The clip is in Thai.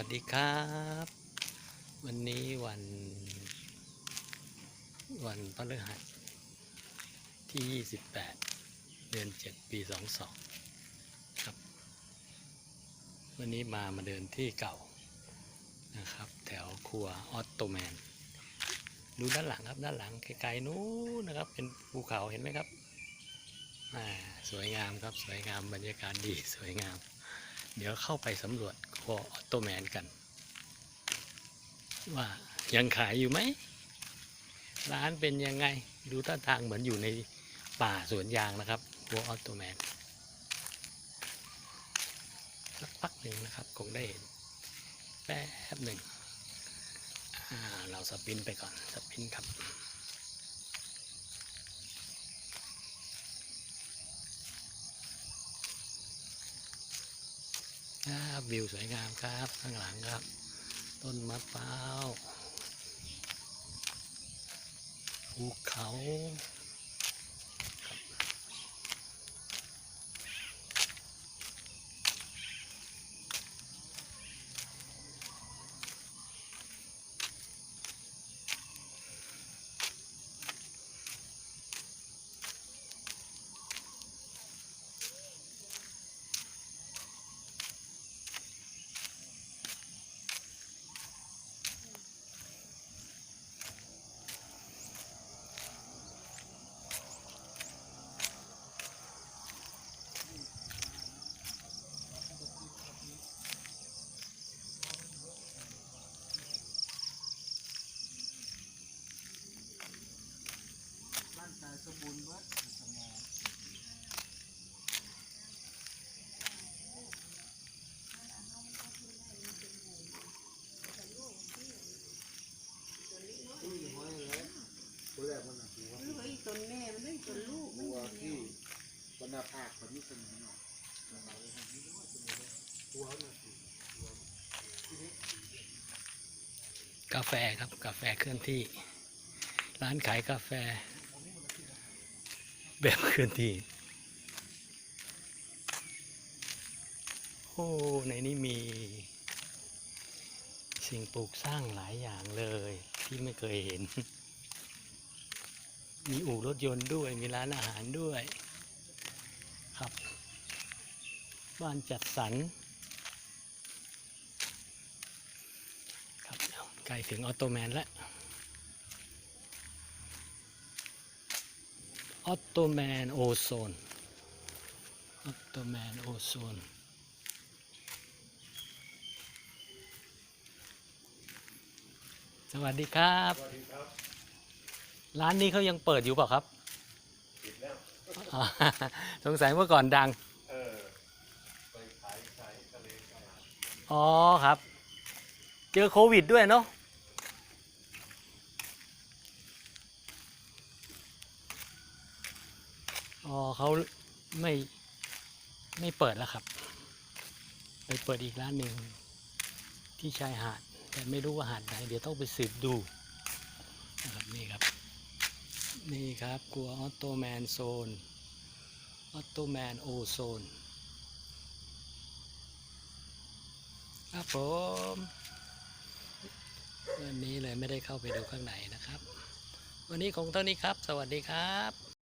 วัสดีครับ วันนี้วัน วันพฤหัสที่ 28 เดือน 7 ปี 22 ครับ วันนี้มามาเดินที่เก่านะครับ แถวครัวออตโตแมน ดูด้านหลังครับ ด้านหลังไกลๆนู้นนะครับ เป็นภูเขาเห็นไหมครับอ่าสวยงามครับสวยงามบรรยากาศดีสวยงาม เดี๋ยวเข้าไปสำรวจ ออโตแมนกัน ว่ายังขายอยู่ไหม ร้านเป็นยังไง ดูท่าทางเหมือนอยู่ในป่าสวนยางนะครับครัวออโตแมนสักพักหนึ่งนะครับ คงได้เห็นแป๊บหนึ่งเราสปินไปก่อน สปินครับ ครับวิวสวยงามครับ ข้างหลังครับ ต้นมะพร้าวภูเขา มันน่ะหัวลูกไอ้ตนแม่มันไม่ตนลูกมันหัวอย่ที่นี้บรรณาภาคแบบนี้เสมอหน่อยหัวน่ะสิกาแฟครับกาแฟเคลื่อนที่ ร้านขายกาแฟ แบบเคลื่อนที่ โอ้ในนี้มี สิ่งปลูกสร้างหลายอย่างเลยที่ไม่เคยเห็น มีอู่รถยนต์ด้วย มีร้านอาหารด้วย ครับ บ้านจัดสรรครับใกล้ถึงออโตแมนแล้วออโตแมนโอโซน ออโตแมนโอโซน สวัสดีครับ รับร้านนี้เขายังเปิดอยู่เปล่าครับ ปิดแล้ว อ๋อสงสัยเมื่อก่อนดัง เออ ไปขายขายทะเลขายอาหารอ๋อครับ เจอโควิดด้วยเนาะ อ๋อเขาไม่ไม่เปิดแล้วครับ ไปเปิดอีกร้านหนึ่งที่ชายหาด แต่ไม่รู้ว่าหาดไหน เดี๋ยวต้องไปสืบดูนะครับนี่ครับ นี่ครับกลัวออโตแมนโซน ออโตแมนโอโซน ครับผมวันนี้เลยไม่ได้เข้าไปดูข้างในนะครับ วันนี้คงเท่านี้ครับ สวัสดีครับ